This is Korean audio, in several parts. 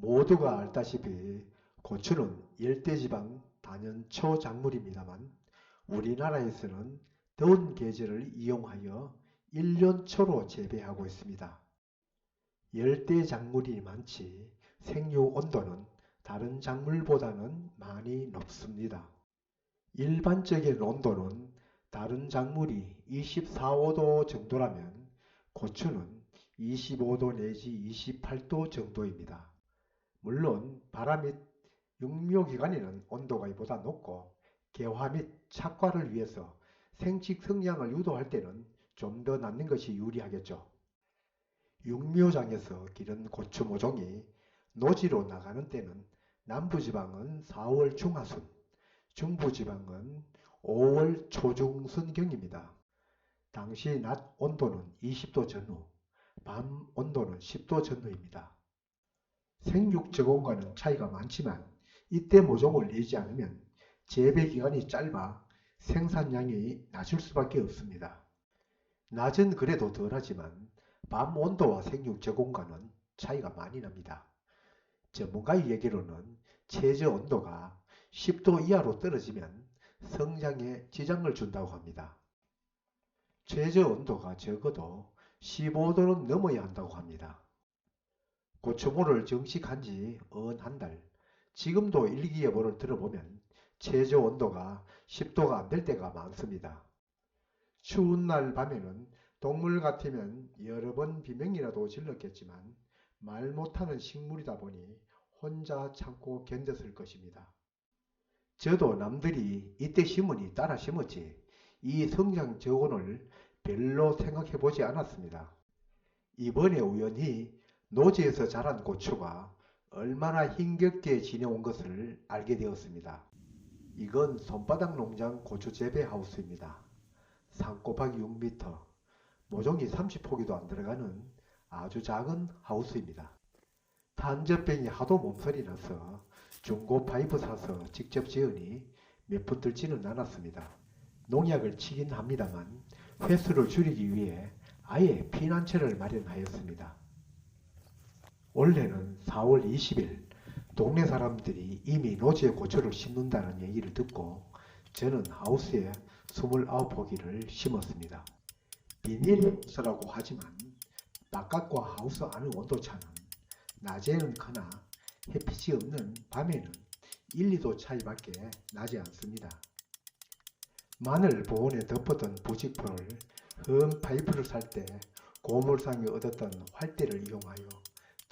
모두가 알다시피 고추는 열대지방 단연 초 작물입니다만 우리나라에서는 더운 계절을 이용하여 1년 초로 재배하고 있습니다. 열대 작물이 많지 생육 온도는 다른 작물보다는 많이 높습니다. 일반적인 온도는 다른 작물이 24, 5도 정도라면 고추는 25도 내지 28도 정도입니다. 물론 바라 및 육묘기간에는 온도가 이보다 높고 개화 및 착과를 위해서 생식 성장을 유도할 때는 좀더 낮는 것이 유리하겠죠. 육묘장에서 기른 고추 모종이 노지로 나가는 때는 남부지방은 4월 중하순, 중부지방은 5월 초중순경입니다. 당시 낮 온도는 20도 전후, 밤 온도는 10도 전후입니다. 생육 저온과는 차이가 많지만 이때 모종을 내지 않으면 재배 기간이 짧아 생산량이 낮을 수밖에 없습니다. 낮은 그래도 덜하지만 밤 온도와 생육 저온과는 차이가 많이 납니다. 전문가의 얘기로는 최저 온도가 10도 이하로 떨어지면 성장에 지장을 준다고 합니다. 최저 온도가 적어도 15도는 넘어야 한다고 합니다. 고추모를 정식한 지 언 한 달, 지금도 일기예보를 들어보면 최저 온도가 10도가 안 될 때가 많습니다. 추운 날 밤에는 동물 같으면 여러 번 비명이라도 질렀겠지만 말 못하는 식물이다 보니 혼자 참고 견뎠을 것입니다. 저도 남들이 이때 심으니 따라 심었지 이 성장 저온을 별로 생각해 보지 않았습니다. 이번에 우연히 노지에서 자란 고추가 얼마나 힘겹게 지내온 것을 알게 되었습니다. 이건 손바닥 농장 고추 재배 하우스입니다. 3 곱하기 6m, 모종이 30포기도 안 들어가는 아주 작은 하우스입니다. 탄저병이 하도 몸살이 나서 중고 파이프 사서 직접 지으니 몇 푼 들지는 않았습니다. 농약을 치긴 합니다만 횟수를 줄이기 위해 아예 피난처를 마련하였습니다. 원래는 4월 20일 동네 사람들이 이미 노지에 고추를 심는다는 얘기를 듣고 저는 하우스에 29포기를 심었습니다. 비닐 하우스라고 하지만 바깥과 하우스 안의 온도차는 낮에는 크나 햇빛이 없는 밤에는 1, 2도 차이밖에 나지 않습니다. 마늘 보온에 덮었던 부직포를 흠 파이프를 살 때 고물상에 얻었던 활대를 이용하여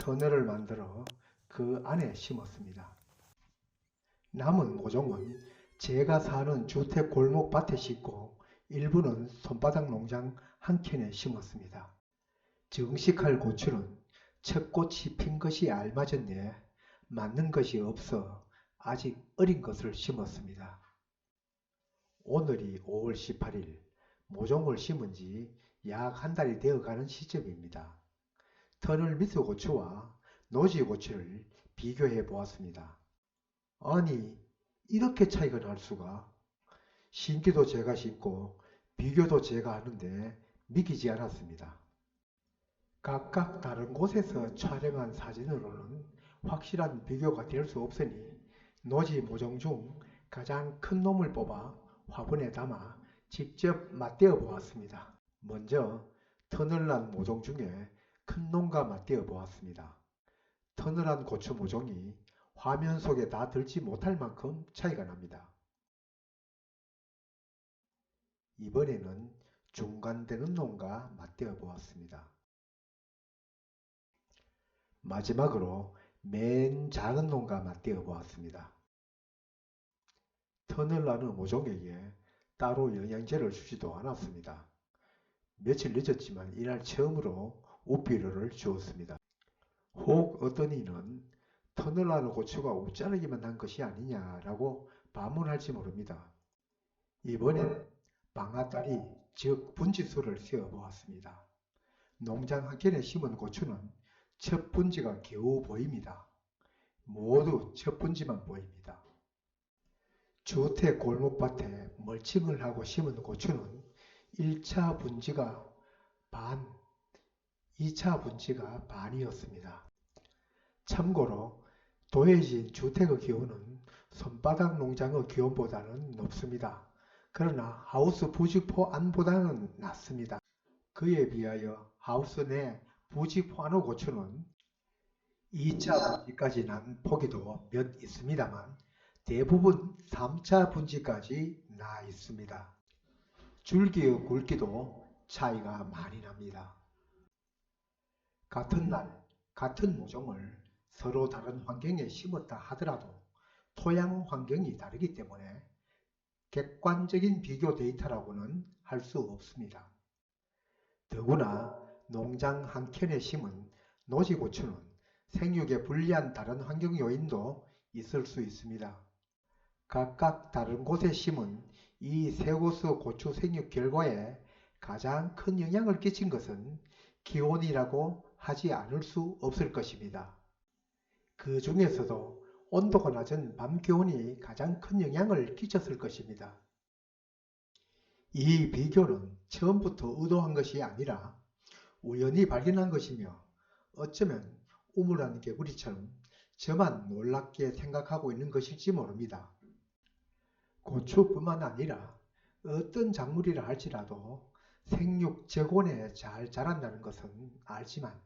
터널을 만들어 그 안에 심었습니다. 남은 모종은 제가 사는 주택 골목 밭에 심고 일부는 손바닥 농장 한 켠에 심었습니다. 정식할 고추는 첫 꽃이 핀 것이 알맞은데 맞는 것이 없어 아직 어린 것을 심었습니다. 오늘이 5월 18일 모종을 심은 지 약 한 달이 되어가는 시점입니다. 터널 미스 고추와 노지 고추를 비교해 보았습니다. 아니 이렇게 차이가 날 수가 심기도 제가 심고 비교도 제가 하는데 믿기지 않았습니다. 각각 다른 곳에서 촬영한 사진으로는 확실한 비교가 될 수 없으니 노지 모종 중 가장 큰 놈을 뽑아 화분에 담아 직접 맞대어 보았습니다. 먼저 터널난 모종 중에 큰 놈과 맞대어 보았습니다. 터널한 고추 모종이 화면 속에 다 들지 못할 만큼 차이가 납니다. 이번에는 중간되는 놈과 맞대어 보았습니다. 마지막으로 맨 작은 놈과 맞대어 보았습니다. 터널 나는 모종에게 따로 영양제를 주지도 않았습니다. 며칠 늦었지만 이날 처음으로 우비료를 주었습니다. 혹 어떤 이는 터널 나는 고추가 웃자르기만 한 것이 아니냐라고 반문할지 모릅니다. 이번엔 방아다리 즉 분지수를 세어 보았습니다. 농장 한 켠에 심은 고추는 첫 분지가 겨우 보입니다. 모두 첫 분지만 보입니다. 주택 골목밭에 멀칭을 하고 심은 고추는 1차 분지가 반, 2차 분지가 반이었습니다. 참고로 도해진 주택의 기온은 손바닥 농장의 기온보다는 높습니다. 그러나 하우스 부직포 안보다는 낮습니다. 그에 비하여 하우스 내 부직포 안의 고추는 2차 분지까지 난 포기도 몇 있습니다만 대부분 3차 분지까지 나 있습니다. 줄기의 굵기도 차이가 많이 납니다. 같은 날, 같은 모종을 서로 다른 환경에 심었다 하더라도 토양 환경이 다르기 때문에 객관적인 비교 데이터라고는 할 수 없습니다. 더구나 농장 한 켠에 심은 노지고추는 생육에 불리한 다른 환경 요인도 있을 수 있습니다. 각각 다른 곳에 심은 이세 곳의 고추 생육 결과에 가장 큰 영향을 끼친 것은 기온이라고 하지 않을 수 없을 것입니다. 그 중에서도 온도가 낮은 밤 기온이 가장 큰 영향을 끼쳤을 것입니다. 이 비교는 처음부터 의도한 것이 아니라 우연히 발견한 것이며 어쩌면 우물한 개구리처럼 저만 놀랍게 생각하고 있는 것일지 모릅니다. 고추뿐만 아니라 어떤 작물이라 할지라도 생육 저온에 잘 자란다는 것은 알지만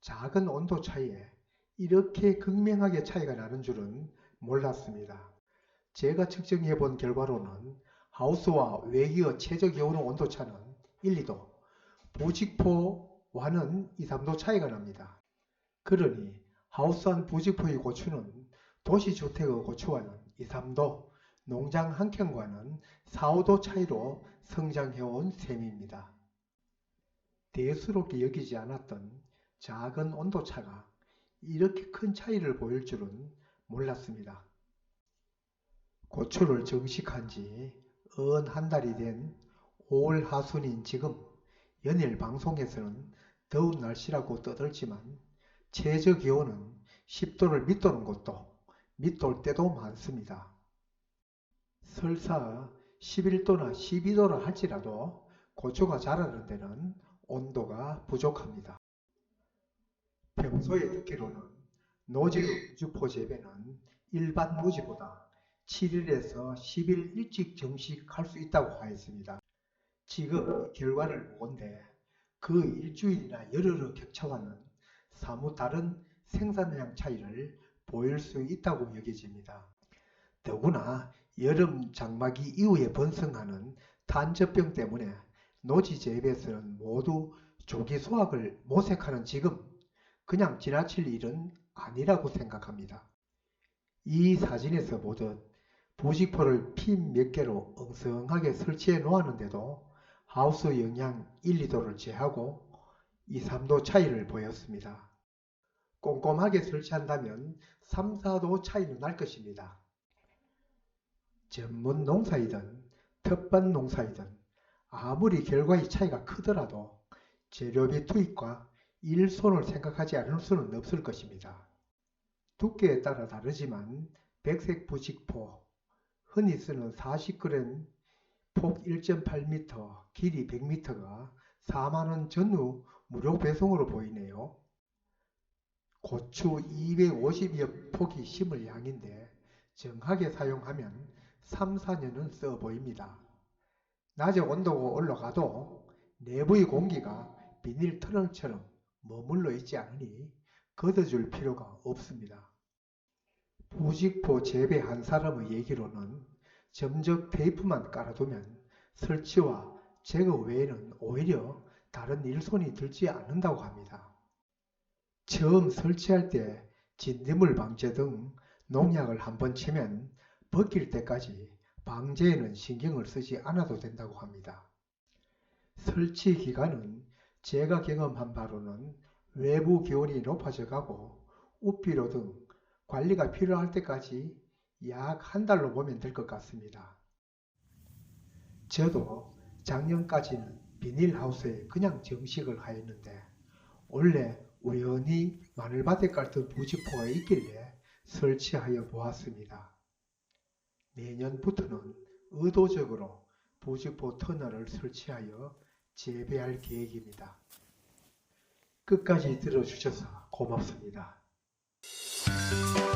작은 온도 차이에 이렇게 극명하게 차이가 나는 줄은 몰랐습니다. 제가 측정해 본 결과로는 하우스와 외기의 최저 기온의 온도 차는 1, 2도, 부직포와는 2, 3도 차이가 납니다. 그러니 하우스 안 부직포의 고추는 도시주택의 고추와는 2, 3도, 농장 한 켠과는 4, 5도 차이로 성장해온 셈입니다. 대수롭게 여기지 않았던 작은 온도차가 이렇게 큰 차이를 보일 줄은 몰랐습니다. 고추를 정식한 지은한 달이 된 5월 하순인 지금 연일 방송에서는 더운 날씨라고 떠들지만 최저 기온은 10도를 밑도는 곳도 밑돌 때도 많습니다. 설사 11도나 12도라 할지라도 고추가 자라는 데는 온도가 부족합니다. 평소에 듣기로는 노지의 주포 재배는 일반 노지보다 7일에서 10일 일찍 정식할 수 있다고 하였습니다. 지금 결과를 보건대 그 일주일이나 열흘의 격차와는 사뭇 다른 생산량 차이를 보일 수 있다고 여겨집니다. 더구나 여름 장마기 이후에 번성하는 탄저병 때문에 노지 재배에서는 모두 조기 수확을 모색하는 지금 그냥 지나칠 일은 아니라고 생각합니다. 이 사진에서 보듯 부직포를 핀 몇 개로 엉성하게 설치해 놓았는데도 하우스 영향 1, 2도를 제하고 2, 3도 차이를 보였습니다. 꼼꼼하게 설치한다면 3, 4도 차이는 날 것입니다. 전문 농사이든 텃밭 농사이든 아무리 결과의 차이가 크더라도 재료비 투입과 일손을 생각하지 않을 수는 없을 것입니다. 두께에 따라 다르지만 백색 부직포, 흔히 쓰는 40g, 폭 1.8m, 길이 100m가 4만원 전후 무료 배송으로 보이네요. 고추 250여 폭이 심을 양인데 정하게 사용하면 3, 4년은 써 보입니다. 낮에 온도가 올라가도 내부의 공기가 비닐 터널처럼 머물러 있지 않으니 걷어줄 필요가 없습니다. 부직포 재배한 사람의 얘기로는 점적 테이프만 깔아두면 설치와 제거 외에는 오히려 다른 일손이 들지 않는다고 합니다. 처음 설치할 때 진딧물 방제 등 농약을 한번 치면 벗길 때까지 방제에는 신경을 쓰지 않아도 된다고 합니다. 설치 기간은 제가 경험한 바로는 외부 기온이 높아져 가고 우피로 등 관리가 필요할 때까지 약 한 달로 보면 될 것 같습니다. 저도 작년까지는 비닐하우스에 그냥 정식을 하였는데 원래 우연히 마늘밭에 깔던 부직포가 있길래 설치하여 보았습니다. 내년부터는 의도적으로 부직포 터널을 설치하여 재배할 계획입니다. 끝까지 들어주셔서 고맙습니다. 네.